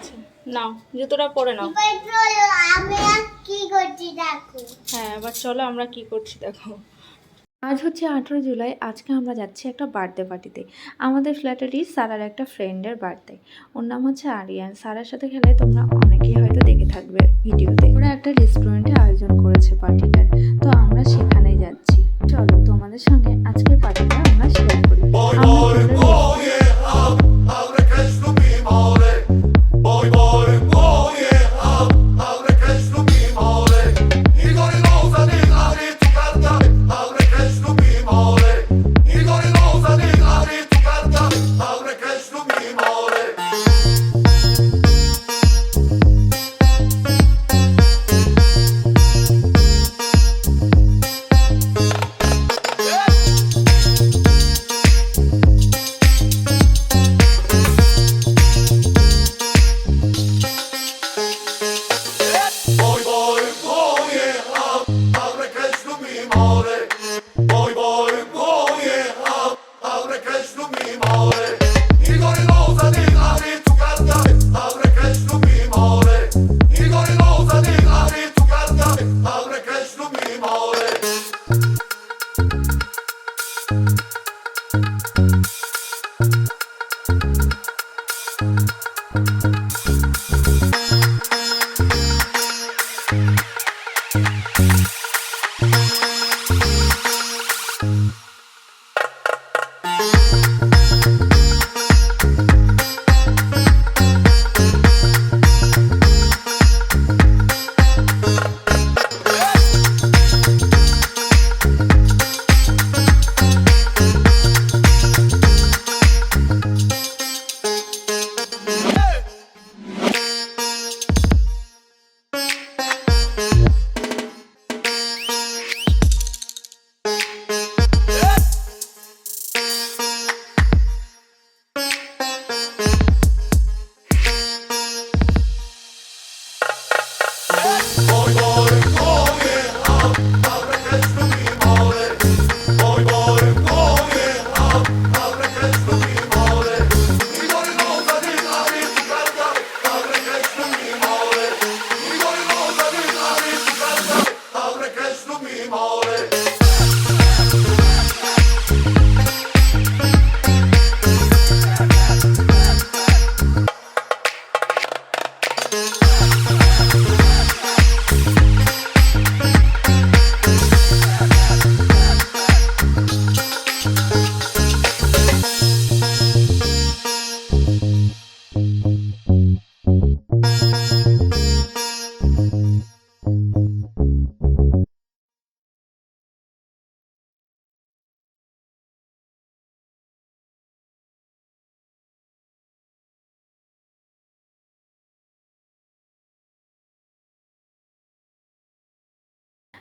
আছে। নাও জুতোটা পরে নাও। কি করছি দেখো। হ্যাঁ এবার চলো আমরা কি করছি দেখো। আজ হচ্ছে আঠেরো জুলাই আজকে আমরা যাচ্ছি একটা বার্থডে পার্টিতে আমাদের ফ্ল্যাটেরই সারার একটা ফ্রেন্ডের বার্থডে ওর নাম হচ্ছে আরিয়ান। সারার সাথে খেলে তোমরা অনেকেই হয়তো দেখে থাকবে ভিডিওতে। ওরা একটা রেস্টুরেন্টে আয়োজন করেছে পার্টিটার তো আমরা সেখানেই যাচ্ছি। চলো তোমাদের সঙ্গে আজকের পার্টিটা আমরা শেয়ার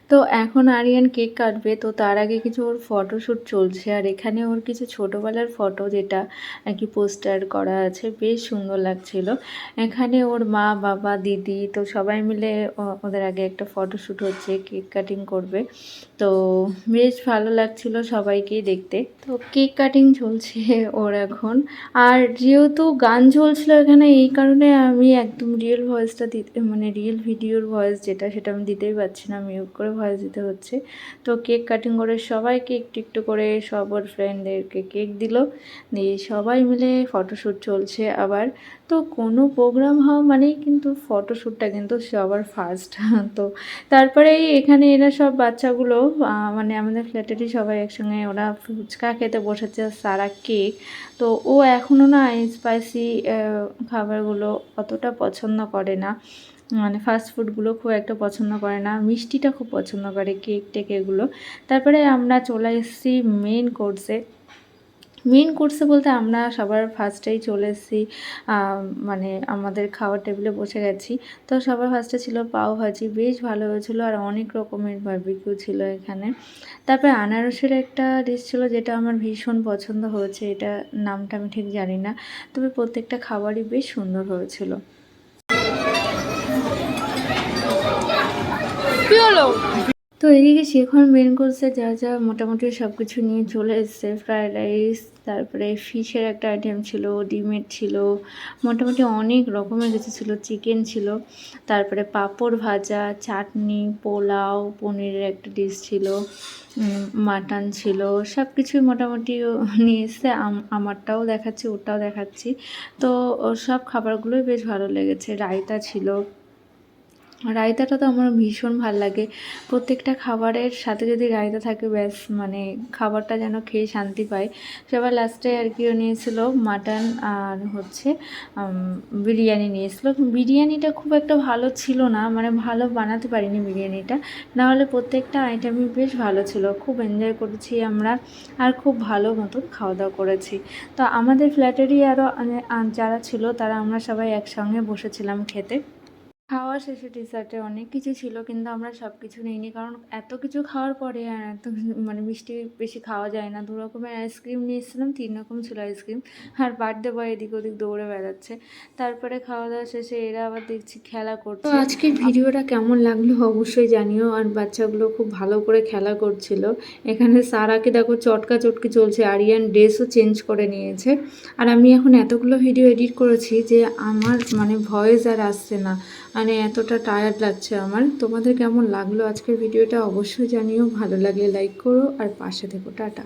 তো এখন আরিয়ান কেক কাটবে, তো তার আগে কিছু ওর ফটোশ্যুট চলছে। আর এখানে ওর কিছু ছোটোবেলার ফটো যেটা আর কি পোস্টার করা আছে, বেশ সুন্দর লাগছিল। এখানে ওর মা, বাবা, দিদি, তো সবাই মিলে ওদের আগে একটা ফটোশ্যুট হচ্ছে, কেক কাটিং করবে। তো বেশ ভালো লাগছিল সবাইকেই দেখতে। তো কেক কাটিং চলছে ওর এখন। আর যেহেতু গান চলছিল এখানে, এই কারণে আমি একদম রিয়েল ভয়েসটা দিতে মানে রিয়েল ভিডিওর ভয়েস যেটা, সেটা আমি দিতেই পারছি না মিউট করে ভয়েস দিতে হচ্ছে। তো কেক কাটিং করে সবাইকে একটু একটু করে সব ওর ফ্রেন্ডদেরকে কেক দিল। দিয়ে সবাই মিলে ফটোশ্যুট চলছে আবার। তো কোনো প্রোগ্রাম হওয়া মানেই কিন্তু ফটোশ্যুটটা কিন্তু সবার ফার্স্ট তো তারপরে এখানে এরা সব বাচ্চাগুলো মানে আমাদের ফ্ল্যাটেরই সবাই একসঙ্গে ওরা ফুচকা খেতে বসেছে সারা কেক। তো ও এখনও না স্পাইসি খাবারগুলো অতটা পছন্দ করে না। মানে ফাস্ট ফুডগুলো খুব একটা পছন্দ করে না। মিষ্টিটা খুব পছন্দ করে কেক টেক এগুলো তারপরে আমরা চলে এসেছি মেন কোর্সে মেন কোর্সে বলতে আমরা সবার ফার্স্টেই চলে এসেছি মানে আমাদের খাওয়ার টেবিলে বসে গেছি। তো সবার ফার্স্টে ছিল পাও ভাজি, বেশ ভালো হয়েছিল আর অনেক রকমের বারবিকিউ ছিল এখানে। তারপরে আনারসের একটা ডিশ ছিল যেটা আমার ভীষণ পছন্দ হয়েছে, এটা নামটা আমি ঠিক জানি না। তবে প্রত্যেকটা খাবারই বেশ সুন্দর হয়েছিল। হলো? তো এদিকে শেখন মেন কোর্সে যা যা মোটামুটি সব কিছু নিয়ে চলে এসছে ফ্রায়েড রাইস তারপরে ফিশের একটা আইটেম ছিল, ডিমের ছিল, মোটামুটি অনেক রকমের কিছু ছিল চিকেন ছিল, তারপরে পাঁপড় ভাজা, চাটনি, পোলাও, পনিরের একটা ডিশ ছিল মাটন ছিল সব কিছুই মোটামুটি নিয়ে এসছে, আম- আমারটাও দেখাচ্ছি ওটাও দেখাচ্ছি। তো সব খাবারগুলোই বেশ ভালো লেগেছে, রায়তা ছিল রায়তাটা তো আমার ভীষণ ভালো লাগে। প্রত্যেকটা খাবারের সাথে যদি রায়তা থাকে, ব্যাস মানে খাবারটা যেন খেয়ে শান্তি পায়। সবার লাস্টে আর কি ও নিয়েছিল মাটন আর হচ্ছে বিরিয়ানি নিয়েছিল। বিরিয়ানিটা খুব একটা ভালো ছিল না মানে ভালো বানাতে পারিনি বিরিয়ানিটা। নাহলে প্রত্যেকটা আইটেমই বেশ ভালো ছিল। খুব এনজয় করেছি আমরা আর খুব ভালো মতন খাওয়া দাওয়া করেছি। তো আমাদের ফ্ল্যাটেরই আরও যারা ছিল তারা আমরা সবাই একসঙ্গে বসেছিলাম খেতে। খাওয়া শেষে ডিসার্টে অনেক কিছু ছিল, কিন্তু আমরা সব কিছু নিইনি। কারণ এত কিছু খাওয়ার পরে আর এত মানে মিষ্টি বেশি খাওয়া যায় না। দু রকমের আইসক্রিম নিয়ে এসেছিলাম তিন রকম ছিল আইসক্রিম আর বার্থডে বয় এদিক ওদিক দৌড়ে বেড়াচ্ছে। তারপরে খাওয়া দাওয়া শেষে এরা আবার দেখছি খেলা করছে। তো আজকের ভিডিওটা কেমন লাগল অবশ্যই জানিও। আর বাচ্চাগুলো খুব ভালো করে খেলা করছিল। এখানে সারাকে দেখো চটকা চটকি চলছে, আরিয়ান ড্রেসও চেঞ্জ করে নিয়েছে। আর আমি এখন এতগুলো ভিডিও এডিট করেছি যে আমার মানে ভয়েস আর আসছে না। মানে এতটা টায়ার্ড লাগছে আমার। তোমাদের কেমন লাগল আজকের ভিডিওটা অবশ্যই জানিও। ভালো লাগলে লাইক করো আর পাশে থেকো। টাটা।